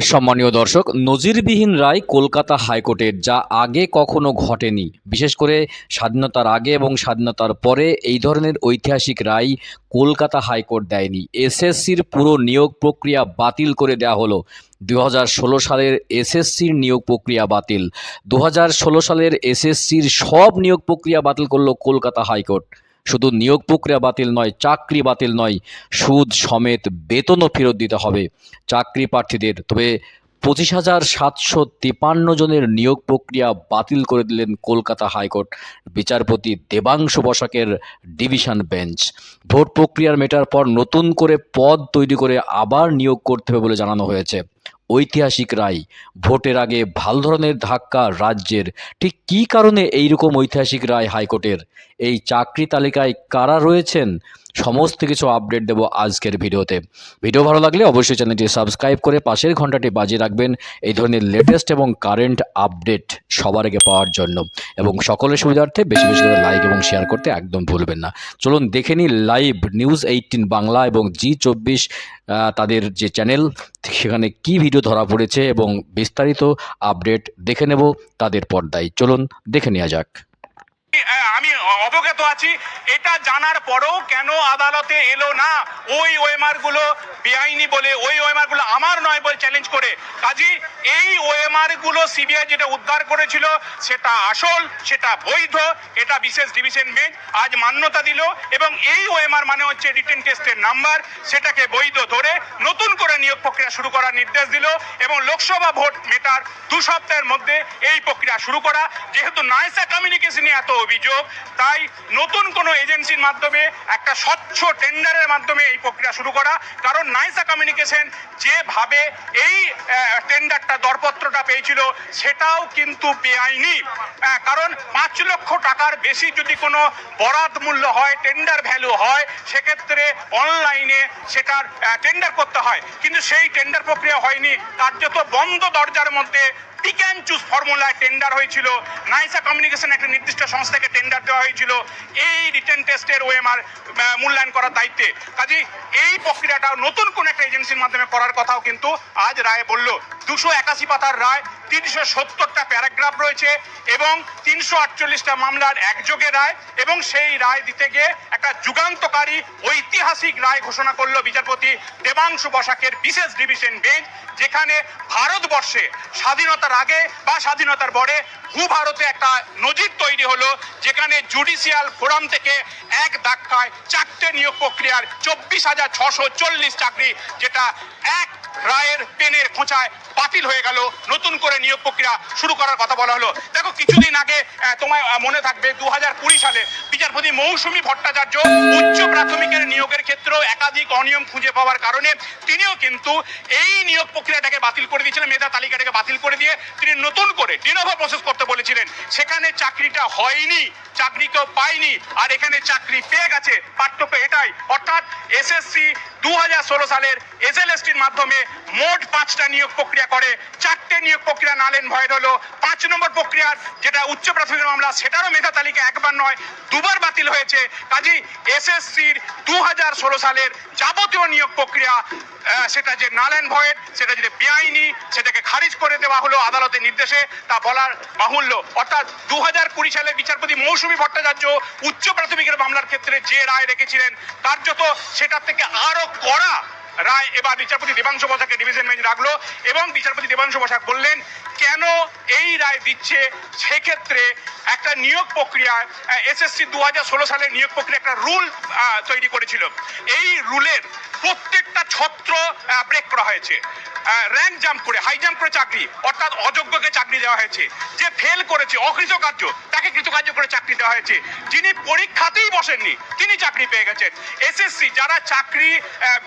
সম্মানীয় দর্শক, নজিরবিহীন রায় কলকাতা হাইকোর্টের, যা আগে কখনো ঘটেনি। বিশেষ করে স্বাধীনতার আগে এবং স্বাধীনতার পরে এই ধরনের ঐতিহাসিক রায় কলকাতা হাইকোর্ট দেয়নি। এসএসসির পুরো নিয়োগ প্রক্রিয়া বাতিল করে দেওয়া হলো। দু সালের এসএসসির নিয়োগ প্রক্রিয়া বাতিল। দু সালের এসএসসির সব নিয়োগ প্রক্রিয়া বাতিল করল কলকাতা হাইকোর্ট। শুধু নিয়োগ প্রক্রিয়া বাতিল নয়, চাকরি বাতিল নয়, সুদ সমেত বেতনও ফেরত দিতে হবে চাকরি প্রার্থীদের। তবে পঁচিশ হাজার সাতশো তিপান্ন জনের নিয়োগ প্রক্রিয়া বাতিল করে দিলেন কলকাতা হাইকোর্ট। বিচারপতি দেবাংশু বসাকের ডিভিশন বেঞ্চ। ভোট প্রক্রিয়ার মেটার পর নতুন করে পদ তৈরি করে আবার নিয়োগ করতে হবে বলে জানানো হয়েছে। ঐতিহাসিক রায়, ভোটের আগে ভালো ধরনের ধাক্কা রাজ্যের। ঠিক কী কারণে এইরকম ঐতিহাসিক রায় হাইকোর্টের? এই চাকরি তালিকায় কারা রয়েছেন? সমস্ত কিছু আপডেট দেবো আজকের ভিডিওতে। ভিডিও ভালো লাগলে অবশ্যই চ্যানেলটি সাবস্ক্রাইব করে পাশের ঘন্টাটি বাজিয়ে রাখবেন। এই ধরনের লেটেস্ট এবং কারেন্ট আপডেট সবার আগে পাওয়ার জন্য। এবং সকলের সুবিধার্থে বেশি বেশি করে লাইক এবং শেয়ার করতে একদম ভুলবেন না। চলুন দেখে নিই লাইভ নিউজ এইটিন বাংলা এবং জি চব্বিশ তাদের যে চ্যানেল সেখানে কি ভিডিও ধরা পড়েছে এবং বিস্তারিত আপডেট দেখে নেব তাদের পর্দায়। চলুন দেখে নেওয়া যাক। আমি অবগত আছি, এটা জানার পরেও কেন আদালতে এলো না? ওই ওএমআরগুলো বেআইনি বলে, ওই ওএমআরগুলো আমার নয় বলে চ্যালেঞ্জ করে। কাজী, এই ওএমআরগুলো সিবিআই যেটা উদ্ধার করেছিল, সেটা আসল, সেটা বৈধ, এটা বিশেষ ডিভিশন বেঞ্চ আজ মান্যতা দিল এবং এই ওএমআর মানে হচ্ছে রিটেন টেস্টের নাম্বার সেটাকে বৈধ ধরে নতুন করে নিয়োগ প্রক্রিয়া শুরু করার নির্দেশ দিল এবং লোকসভা ভোট মেটার দু সপ্তাহের মধ্যে এই প্রক্রিয়া শুরু করা। যেহেতু নাইসা কমিউনিকেশনে এত অভিযোগ। তাই নতুন কোনো এজেন্সির মাধ্যমে একটা স্বচ্ছ টেন্ডারের মাধ্যমে এই প্রক্রিয়া শুরু করা। কারণ নাইসা কমিউনিকেশন যেভাবে এই টেন্ডারটা, দরপত্রটা পেয়েছিল, সেটাও কিন্তু বেআইনি। কারণ পাঁচ লক্ষ টাকার বেশি যদি কোনো বরাদ মূল্য হয়, টেন্ডার ভ্যালু হয়, সেক্ষেত্রে অনলাইনে সেটার টেন্ডার করতে হয়। কিন্তু সেই টেন্ডার প্রক্রিয়া হয়নি। কার্যত বন্ধ দরজার মধ্যে পিক অ্যান্ড চুজ ফর্মুলায় টেন্ডার হয়েছিল। নাইসা কমিউনিকেশন একটা নির্দিষ্ট সংস্থাকে টেন্ডার দেওয়া হয়েছিল। এই রিটেন টেস্টের ওএমআর মূল্যায়ন করার দায়িত্বে। কাজে এই প্রক্রিয়াটা নতুন কোন একটা এজেন্সির মাধ্যমে করার কথাও কিন্তু আজ রায় বলল। দুশো একাশি পাতার রায়, তিনশো সত্তরটা প্যারাগ্রাফ রয়েছে এবং তিনশো আটচল্লিশটা মামলার একযোগে রায় এবং সেই রায় দিতে গিয়ে একটা যুগান্তকারী ঐতিহাসিক রায় ঘোষণা করল বিচারপতি দেবাংশু বসাকের বিশেষ ডিভিশন বেঞ্চ যেখানে ভারতবর্ষে স্বাধীনতার আগে বা স্বাধীনতার পরে ভূ ভারতে একটা নজির তৈরি হলো, যেখানে জুডিশিয়াল ফোরাম থেকে এক ধাক্কায় চারটে নিয়োগ প্রক্রিয়ার চব্বিশ হাজার ছশো চল্লিশ চাকরি, যেটা এক রায়ের পেনের খোঁচায় বাতিল হয়ে গেল। নতুন করে নিয়োগ প্রক্রিয়া শুরু করার কথা বলা হলো। দেখো, কিছুদিন আগে তোমায় মনে থাকবে দু হাজার কুড়ি সালে বিচারপতি মৌসুমী ভট্টাচার্য উচ্চ প্রাথমিকের নিয়োগের ক্ষেত্রেও একাধিক অনিয়ম খুঁজে পাওয়ার কারণে তিনিও কিন্তু এই নিয়োগ প্রক্রিয়াটাকে বাতিল করে দিয়েছিলেন, মেধা তালিকাটাকে বাতিল করে দিয়ে। তিনি নতুন করে ডিনোভা প্রসেস করতে বলেছিলেন। সেখানে চাকরিটা হয়নি চাকরি কেউ পায়নি, আর এখানে চাকরি পেয়ে গেছে। পার্থক্য এটাই। অর্থাৎ এসএসসি দু হাজার ষোলো সালের এসএলএসটির মাধ্যমে মোট পাঁচটা নিয়োগ প্রক্রিয়া করে। চারটে নিয়োগ প্রক্রিয়া নালেন ভয়েড হলো। পাঁচ নম্বর প্রক্রিয়ার যেটা উচ্চ প্রাথমিক মামলা, সেটারও মেধা তালিকা একবার নয়, দুবার বাতিল হয়েছে। কাজী এসএসসির দু হাজার ষোলো সালের যাবতীয় নিয়োগ প্রক্রিয়া সেটা যে নালেন ভয়েড সেটা যে বেআইনি, সেটাকে খারিজ করে দেওয়া হলো আদালতের নির্দেশে, তা বলার বাহুল্য। অর্থাৎ দু হাজার কুড়ি সালে বিচারপতি মৌসুমী ভট্টাচার্য উচ্চ প্রাথমিকের মামলার ক্ষেত্রে যে রায় রেখেছিলেন কার্যত সেটার থেকে আরও কড়া রায় এবার বিচারপতি দেবাংশু বসাকে ডিভিশন বেঞ্চ রাখল এবং বিচারপতি দেবাংশু বসাক বললেন, কেন এই রায় দিচ্ছে? সেক্ষেত্রে একটা নিয়োগ প্রক্রিয়ায় এসএসসি দু হাজার ষোলো সালের নিয়োগ প্রক্রিয়া একটা রুল তৈরি করেছিল। এই রুলের প্রত্যেকটা ছত্র ব্রেক করা হয়েছে। র্যাঙ্ক জাম্প করে হাই জাম্প করে চাকরি, অর্থাৎ অযোগ্যকে চাকরি দেওয়া হয়েছে। যে ফেল করেছে, অকৃতকার্য, তাকে কৃতকার্য করে চাকরি দেওয়া হয়েছে। যিনি পরীক্ষাতেই বসেননি, তিনি চাকরি পেয়ে গেছেন। এসএসসি যারা চাকরি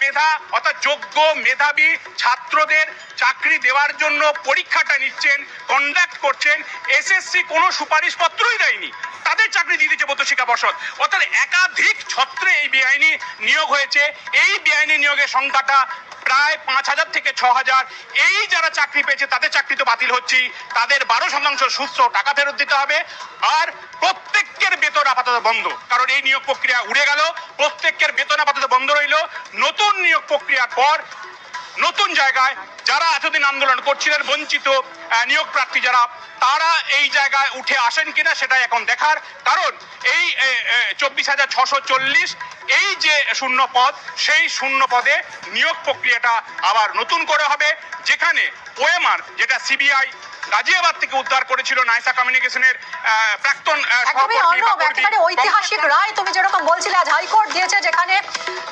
মেধা, অর্থাৎ যোগ্য, মেধাবী ছাত্রদের চাকরি দেওয়ার জন্য পরীক্ষাটা নিচ্ছেন কন্ডাক্ট করছেন এসএসসি কোনো সুপারিশপত্রই দেয়নি। তাদের চাকরি দিয়ে দিচ্ছে মধ্যশিক্ষা পর্ষদ। অর্থাৎ একাধিক ছত্রে এই বেআইনি নিয়োগ হয়েছে। এই বেআইনি নিয়োগের সংখ্যাটা প্রায় পাঁচ হাজার থেকে ছ হাজার। এই যারা চাকরি পেয়েছে, তাদের চাকরি তো বাতিল হচ্ছে। তাদের বারো শতাংশ সুস্থ টাকা ফেরত দিতে হবে। আর প্রত্যেকের বেতন আপাতত বন্ধ। কারণ এই নিয়োগ প্রক্রিয়া উড়ে গেল, প্রত্যেকের বেতন আপাতত বন্ধ রইল। নতুন নিয়োগ প্রক্রিয়ার পর নতুন জায়গায় যারা এতদিন আন্দোলন করছিলেন, বঞ্চিত নিয়োগ প্রার্থী যারা, তারা এই জায়গায় উঠে আসেন কিনা সেটাই এখন দেখার কারণ এই চব্বিশ হাজার ছশো চল্লিশ, এই যে শূন্য পদ, সেই শূন্য পদে নিয়োগ প্রক্রিয়াটা আবার নতুন করে হবে, যেখানে ওএমআর, যেটা সিবিআই গাজিয়াবাদ থেকে উদ্ধার করেছিল নাইসা কমিউনিকেশনের প্রাক্তন একদমই অর্ণব একেবারে ঐতিহাসিক রায় তুমি যেরকম বলছিলে আজ হাইকোর্ট দিয়েছে যেখানে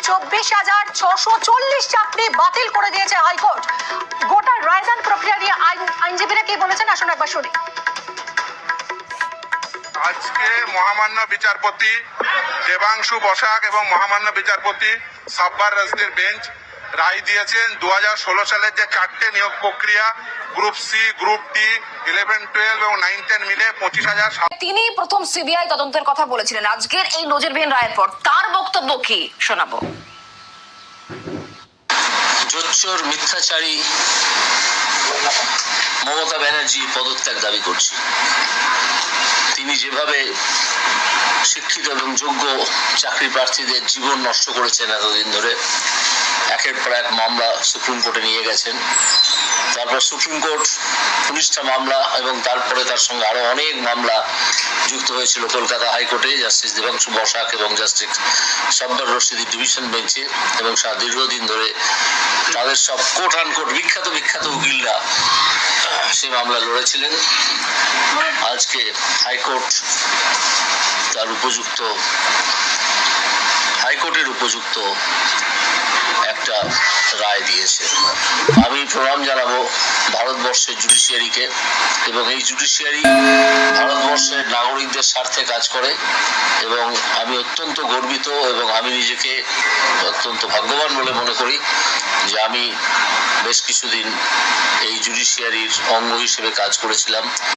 চব্বিশ হাজার ছশো চল্লিশ চাকরি বাতিল করে দিয়েছে হাইকোর্ট। গোটা রায়দান প্রক্রিয়া নিয়ে আইনজীবীরা কি বলেছেন? আসুন একবার শুনি। আজকে মহামান্য বিচারপতি দেবাংশু বসাক এবং মহামান্য বিচারপতি সাব্বার রাজদের বেঞ্চ রায় দিয়েছেন দু হাজার ষোলো সালের যে চারটে নিয়োগ প্রক্রিয়া group C group D eleven twelve এবং নাইন টেন মিলে পঁচিশ হাজার তিনি প্রথম সিবিআই তদন্তের কথা বলেছিলেন। আজকের এই নজিরবিহীন রায়ের পর তার বক্তব্য কি শোনাবো? জোচ্চোর মিথ্যাচারী মমতা ব্যানার্জি পদত্যাগ দাবি করছি। তিনি যেভাবে শিক্ষিত এবং যোগ্য চাকরি প্রার্থীদের জীবন নষ্ট করেছেন এতদিন ধরে একের পর এক মামলা সুপ্রিম কোর্টে নিয়ে গেছেন। তারপর সুপ্রিম কোর্ট উনিশটা মামলা এবং তারপরে তার সঙ্গে আরও অনেক মামলা যুক্ত হয়েছিল কলকাতা হাইকোর্টে, জাস্টিস দেবাংশু বসাক এবং জাস্টিস সব্বর রশিদি ডিভিশন বেঞ্চে এবং সারা দীর্ঘদিন ধরে তাদের সব কোট আনকোট বিখ্যাত বিখ্যাত উকিলরা সেই মামলা লড়েছিলেন। আজকে হাইকোর্ট তার উপযুক্ত, হাইকোর্টের উপযুক্ত একটা রায় দিয়েছে। আমি প্রণাম জানাব ভারতবর্ষের জুডিশিয়ারিকে এবং এই জুডিশিয়ারি ভারতবর্ষের নাগরিকদের স্বার্থে কাজ করে এবং আমি অত্যন্ত গর্বিত এবং আমি নিজেকে অত্যন্ত ভাগ্যবান বলে মনে করি যে আমি বেশ কিছুদিন এই জুডিশিয়ারির অঙ্গ হিসেবে কাজ করেছিলাম।